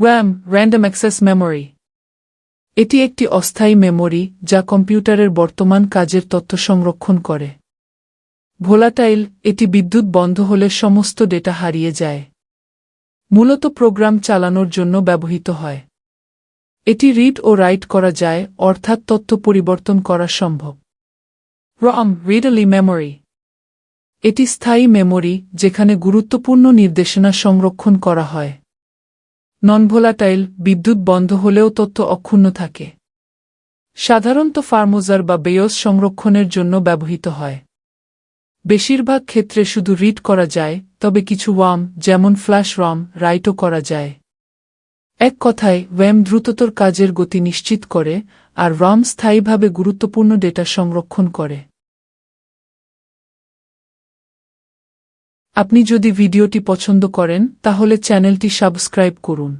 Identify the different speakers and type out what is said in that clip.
Speaker 1: RAM random access memory এটি একটি অস্থায়ী মেমোরি যা কম্পিউটারের বর্তমান কাজের তথ্য সংরক্ষণ করে। ভোলাটাইল এটি বিদ্যুৎ বন্ধ হলে সমস্ত ডেটা হারিয়ে যায়। মূলত প্রোগ্রাম চালানোর জন্য ব্যবহৃত হয়। এটি রিড ও রাইট করা যায়, অর্থাৎ তথ্য পরিবর্তন করা সম্ভব। রম রিডলি মেমোরি এটি স্থায়ী মেমোরি যেখানে গুরুত্বপূর্ণ নির্দেশনা সংরক্ষণ করা হয়। নন ভোলাটাইল বিদ্যুৎ বন্ধ হলেও তথ্য অক্ষুণ্ণ থাকে। সাধারণত ফার্মোজার বা বেয়স সংরক্ষণের জন্য ব্যবহৃত হয়। বেশিরভাগ ক্ষেত্রে শুধু রিড করা যায়, তবে কিছু ওয়াম, যেমন ফ্ল্যাশ রম, রাইটও করা যায়। এক কথায়, ওয়েম দ্রুততর কাজের গতি নিশ্চিত করে, আর রম স্থায়ীভাবে গুরুত্বপূর্ণ ডেটা সংরক্ষণ করে। আপনি যদি ভিডিওটি পছন্দ করেন তাহলে চ্যানেলটি সাবস্ক্রাইব করুন।